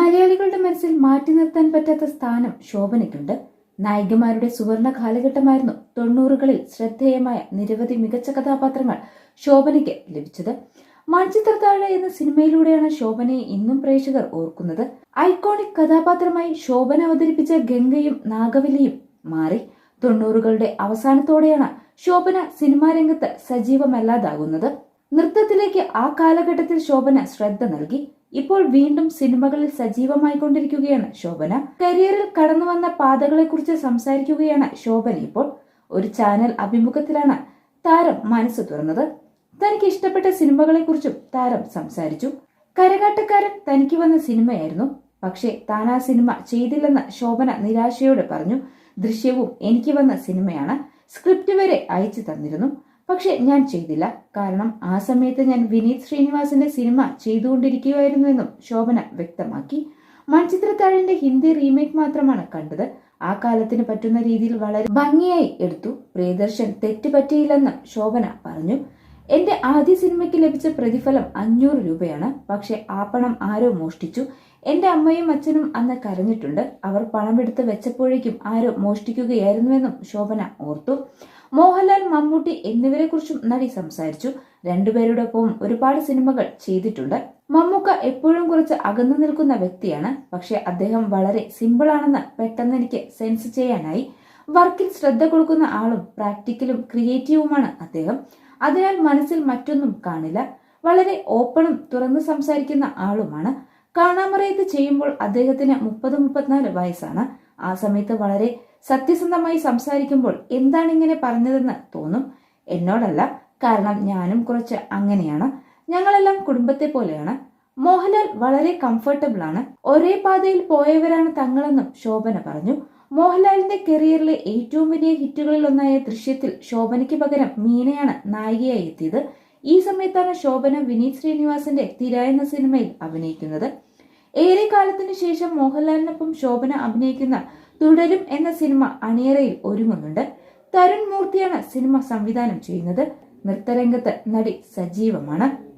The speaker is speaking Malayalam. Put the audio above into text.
മലയാളികളുടെ മനസ്സിൽ മാറ്റി നിർത്താൻ പറ്റാത്ത സ്ഥാനം ശോഭനയ്ക്കുണ്ട്. നായികമാരുടെ സുവർണ കാലഘട്ടമായിരുന്നു തൊണ്ണൂറുകളിൽ ശ്രദ്ധേയമായ നിരവധി മികച്ച കഥാപാത്രങ്ങൾ ശോഭനയ്ക്ക് ലഭിച്ചത്. മൺചിത്രത്താഴ എന്ന സിനിമയിലൂടെയാണ് ശോഭനയെ ഇന്നും പ്രേക്ഷകർ ഓർക്കുന്നത്. ഐക്കോണിക് കഥാപാത്രമായി ശോഭന അവതരിപ്പിച്ച ഗംഗയും നാഗവലിയും മാറി. തൊണ്ണൂറുകളുടെ അവസാനത്തോടെയാണ് ശോഭന സിനിമാ രംഗത്ത് സജീവമല്ലാതാകുന്നത്. നൃത്തത്തിലേക്ക് ആ കാലഘട്ടത്തിൽ ശോഭന ശ്രദ്ധ നൽകി. ഇപ്പോൾ വീണ്ടും സിനിമകളിൽ സജീവമായി കൊണ്ടിരിക്കുകയാണ് ശോഭന. കരിയറിൽ കടന്നു വന്ന പാതകളെക്കുറിച്ച് സംസാരിക്കുകയാണ് ശോഭന. ഇപ്പോൾ ഒരു ചാനൽ അഭിമുഖത്തിലാണ് താരം മനസ്സ് തുറന്നത്. തനിക്ക് ഇഷ്ടപ്പെട്ട സിനിമകളെക്കുറിച്ചും താരം സംസാരിച്ചു. കരകാട്ടക്കാരൻ തനിക്ക് വന്ന സിനിമയായിരുന്നു. പക്ഷേ താൻ ആ സിനിമ ചെയ്തില്ലെന്ന് ശോഭന നിരാശയോടെ പറഞ്ഞു. ദൃശ്യവും എനിക്ക് വന്ന സിനിമയാണ്. സ്ക്രിപ്റ്റ് വരെ അയച്ചു തന്നിരുന്നു. പക്ഷെ ഞാൻ ചെയ്തില്ല. കാരണം ആ സമയത്ത് ഞാൻ വിനീത് ശ്രീനിവാസിന്റെ സിനിമ ചെയ്തുകൊണ്ടിരിക്കുകയായിരുന്നുവെന്നും ശോഭന വ്യക്തമാക്കി. മൺചിത്രത്താഴിന്റെ ഹിന്ദി റീമേക്ക് മാത്രമാണ് കണ്ടത്. ആ കാലത്തിന് പറ്റുന്ന രീതിയിൽ വളരെ ഭംഗിയായി എടുത്തു. പ്രിയദർശൻ തെറ്റ് പറ്റിയില്ലെന്നും ശോഭന പറഞ്ഞു. എന്റെ ആദ്യ സിനിമയ്ക്ക് ലഭിച്ച പ്രതിഫലം അഞ്ഞൂറ് രൂപയാണ്. പക്ഷെ ആ പണം ആരോ മോഷ്ടിച്ചു. എന്റെ അമ്മയും അച്ഛനും അന്ന് കരഞ്ഞിട്ടുണ്ട്. അവർ പണമെടുത്ത് വെച്ചപ്പോഴേക്കും ആരോ മോഷ്ടിക്കുകയായിരുന്നുവെന്നും ശോഭന ഓർത്തു. മോഹൻലാൽ മമ്മൂട്ടി എന്നിവരെ കുറിച്ചും നടി സംസാരിച്ചു. രണ്ടുപേരോടൊപ്പം ഒരുപാട് സിനിമകൾ ചെയ്തിട്ടുണ്ട്. മമ്മൂക്ക എപ്പോഴും കുറച്ച് അകന്നു നിൽക്കുന്ന വ്യക്തിയാണ്. പക്ഷെ അദ്ദേഹം വളരെ സിമ്പിൾ ആണെന്ന് പെട്ടെന്ന് എനിക്ക് സെൻസ് ചെയ്യാനായി. വർക്കിൽ ശ്രദ്ധ കൊടുക്കുന്ന ആളും പ്രാക്ടിക്കലും ക്രിയേറ്റീവുമാണ് അദ്ദേഹം. അതിനാൽ മനസ്സിൽ മറ്റൊന്നും കാണില്ല. വളരെ ഓപ്പണും തുറന്ന് സംസാരിക്കുന്ന ആളുമാണ്. കാണാമറയത്ത് ചെയ്യുമ്പോൾ അദ്ദേഹത്തിന് മുപ്പത് മുപ്പത്തിനാല് വയസ്സാണ്. ആ സമയത്ത് വളരെ സത്യസന്ധമായി സംസാരിക്കുമ്പോൾ എന്താണ് ഇങ്ങനെ പറഞ്ഞതെന്ന് തോന്നും. എന്നോടല്ല കാരണം ഞാനും കുറച്ച് അങ്ങനെയാണ്. ഞങ്ങളെല്ലാം കുടുംബത്തെ പോലെയാണ്. മോഹൻലാൽ വളരെ കംഫർട്ടബിൾ ആണ്. ഒരേ പാതയിൽ പോയവരാണ് തങ്ങളെന്നും ശോഭന പറഞ്ഞു. മോഹൻലാലിന്റെ കരിയറിലെ ഏറ്റവും വലിയ ഹിറ്റുകളിൽ ഒന്നായ ദൃശ്യത്തിൽ ശോഭനയ്ക്ക് പകരം മീനയാണ് നായികയായി എത്തിയത്. ഈ സമയത്താണ് ശോഭന വിനീത് ശ്രീനിവാസന്റെ തിര എന്ന സിനിമയിൽ അഭിനയിക്കുന്നത്. ഏറെ കാലത്തിനു ശേഷം മോഹൻലാലിനൊപ്പം ശോഭന അഭിനയിക്കുന്ന തുടരും എന്ന സിനിമ അണിയറയിൽ ഒരുങ്ങുന്നുണ്ട്. തരുൺ മൂർത്തിയാണ് സിനിമ സംവിധാനം ചെയ്യുന്നത്. നൃത്തരംഗത്ത് നടി സജീവമാണ്.